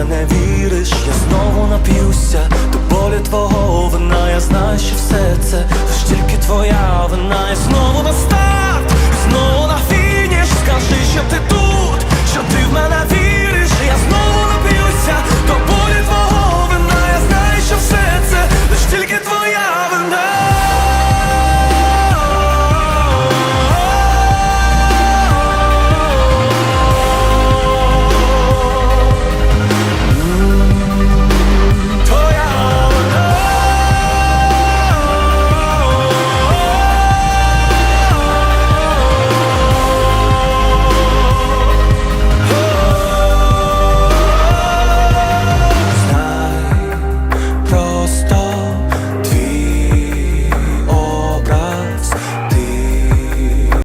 мене віриш, я знову нап'юся. До болі твого вина, я знаю, що все це лиш тільки твоя вина, і знову на старт, знову на фініш, скажи, що ти тут.